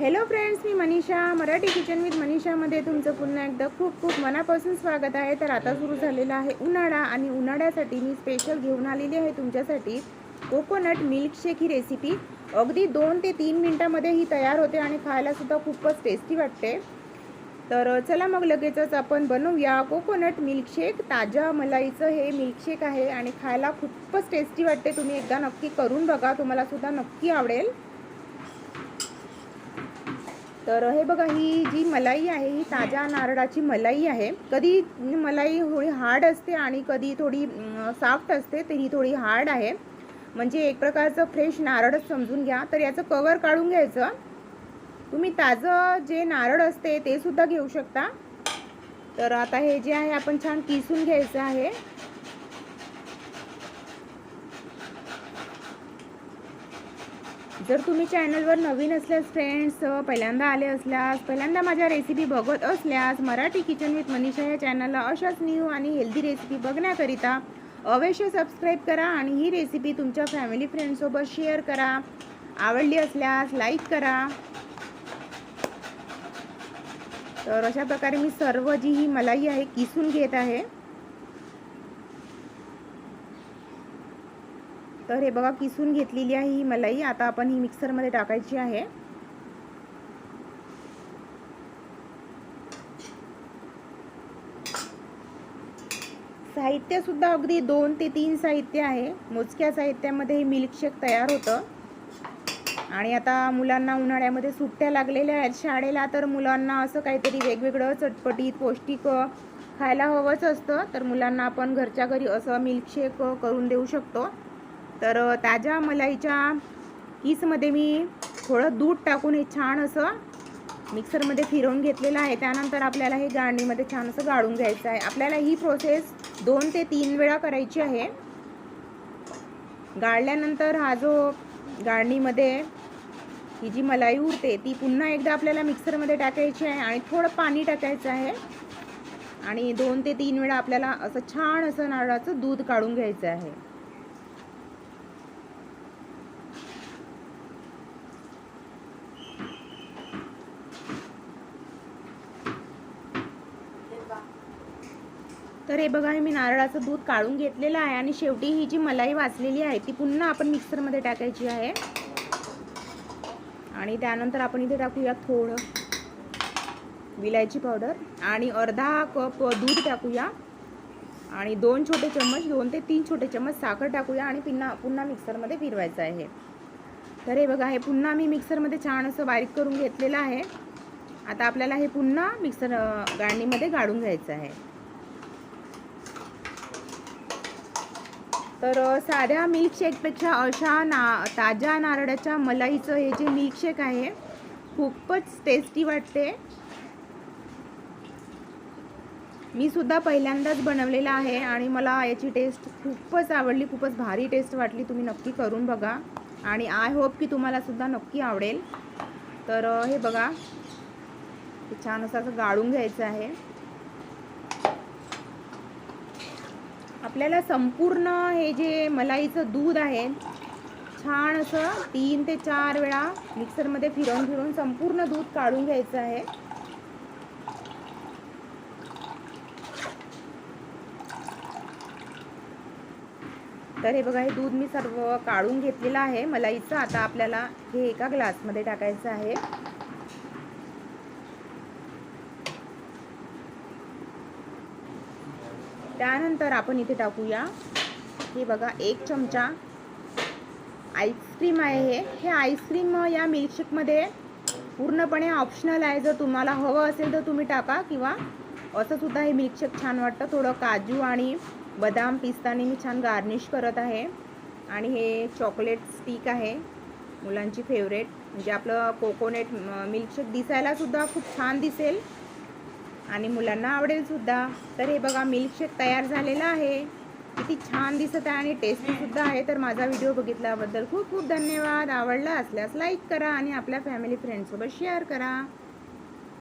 Hello friends मी Manisha Marathi kitchen with मनीषामध्ये तुमचं पुन्हा एकदा खूप खूप मनापासून स्वागत आहे. तर आता सुरू झालेला आहे उन्हाळा आणि उन्हाळ्यासाठी मी स्पेशल घेऊन आलेली आहे तुमच्यासाठी कोकोनट मिल्कशेक ही रेसिपी अगदी दोन ते तीन मिनटामध्ये ही तयार होते आणि खायलासुद्धा खूपच टेस्टी वाटते. तर चला मग लगेचच आपण बनवूया कोकोनट मिल्कशेक ताज्या मलाईचं हे मिल्कशेक आहे आणि खायला खूपच टेस्टी वाटते. तुम्ही एकदा नक्की करून बघा तुम्हालासुद्धा नक्की आवडेल. तर हे बघा ही जी मलाई आहे ही ताज्या नारळाची मलाई आहे. कधी मलाई थोडी हार्ड असते आणि कधी थोडी सॉफ्ट असते तर ही थोडी हार्ड आहे. म्हणजे एक प्रकारचं फ्रेश नारळच समजून घ्या. तर याचं कवर काढून घ्यायचं. तुम्ही ताजं जे नारळ असते ते सुद्धा घेऊ शकता. तर आता हे जे आहे आपण छान किसून घ्यायचं आहे. जर तुम्ही चॅनलवर नवीन असल्यास फ्रेंड्स पहिल्यांदा आले असल्यास पहिल्यांदा माझ्या रेसिपी बघत असल्यास मराठी किचन विथ मनीषा या चॅनलला अशाच न्यू आणि हेल्दी रेसिपी बघण्याकरिता अवश्य सबस्क्राईब करा आणि ही रेसिपी तुमच्या फॅमिली फ्रेंडसोबत शेअर करा. आवडली असल्यास लाईक करा. तर अशा प्रकारे मी सर्व जी ही मलाई आहे किसून घेत आहे. तर हे बघा किसून घेतलेली आहे ही मलाई. आता आपण ही मिक्सरमध्ये टाकायची आहे. साहित्य सुद्धा अगदी दोन ते तीन साहित्य आहे. मोजक्या साहित्यामध्ये हे मिल्कशेक तयार होतं. आणि आता मुलांना उन्हाळ्यामध्ये सुट्ट्या लागलेल्या आहेत. शाळेला तर मुलांना असं काहीतरी वेगवेगळं चटपटीत पौष्टिक खायला हवंच असतं. तर मुलांना आपण घरच्या घरी असं मिल्कशेक करून देऊ शकतो. तर ताज्या मलाईच्या किसमध्ये मी थोडं दूध टाकून हे छान असं मिक्सरमध्ये फिरवून घेतलेलं आहे. त्यानंतर आपल्याला हे गाळणीमध्ये छान असं गाळून घ्यायचं आहे. आपल्याला ही प्रोसेस दोन ते तीन वेळा करायची आहे. गाळल्यानंतर हा जो गाळणीमध्ये ही जी मलाई उरते ती पुन्हा एकदा आपल्याला मिक्सरमध्ये टाकायची आहे आणि थोडं पाणी टाकायचं आहे. आणि दोन ते तीन वेळा आपल्याला असं छान असं नारळाचं दूध काढून घ्यायचं आहे. तर हे बघा हे मी नारळाचं दूध काढून घेतलेलं आहे आणि शेवटी ही जी मलाई वाचलेली आहे ती पुन्हा आपण मिक्सरमध्ये टाकायची आहे. आणि त्यानंतर आपण इथे टाकूया थोडं विलायची पावडर आणि अर्धा कप दूध टाकूया. आणि दोन छोटे चम्मच दोन ते तीन छोटे चम्मच साखर टाकूया आणि पुन्हा पुन्हा मिक्सरमध्ये फिरवायचं आहे. तर हे बघा हे पुन्हा मी मिक्सरमध्ये छान असं बारीक करून घेतलेलं आहे. आता आपल्याला हे पुन्हा मिक्सर गाळणीमध्ये गाळून घ्यायचं आहे. तर साध्या मिल्कशेकपेक्षा अशा ना ताज्या नारळाच्या मलाईचं हे जे मिल्कशेक आहे खूपच टेस्टी वाटते. मी सुद्धा पहिल्यांदाच बनवलेलं आहे आणि मला याची टेस्ट खूपच आवडली खूपच भारी टेस्ट वाटली. तुम्ही नक्की करून बघा आणि आय होप की तुम्हाला सुद्धा नक्की आवडेल. तर हे बघा. छान असं असं गाळून घ्यायचं आहे. आपल्याला संपूर्ण हे जे मलाईचं दूध आहे छान असं तीन ते चार वेळा मिक्सरमध्ये फिरवून फिरवून संपूर्ण दूध काढून घ्यायचं आहे. तर हे बघा हे दूध मी सर्व काढून घेतलेलं आहे. मलाईचं आता आपल्याला हे एका ग्लासमध्ये टाकायचं आहे. त्यानंतर आपण इथे टाकूया. हे बघा एक चमचा आईस्क्रीम आहे हे. हे आईस्क्रीम या मिल्कशेकमध्ये पूर्णपणे ऑप्शनल आहे. जर तुम्हाला हवं असेल तर तुम्ही टाका किंवा असं सुद्धा हे मिल्कशेक छान वाटतं. थोडं काजू आणि बदाम पिस्ताने मी छान गार्निश करत आहे. आणि हे चॉकलेट स्टिक आहे मुलांची फेवरेट. म्हणजे आपलं कोकोनट मिल्कशेक दिसायलासुद्धा खूप छान दिसेल. आणि मुलांना आवडेल सुद्धा. तर हे बघा मिल्कशेक तयार झालेला आहे. किती छान दिसत आहे आणि टेस्टीसुद्धा आहे. तर माझा व्हिडिओ बघितल्याबद्दल खूप खूप धन्यवाद. आवडला असल्यास लाईक करा आणि आपल्या फॅमिली फ्रेंडसोबत शेअर करा.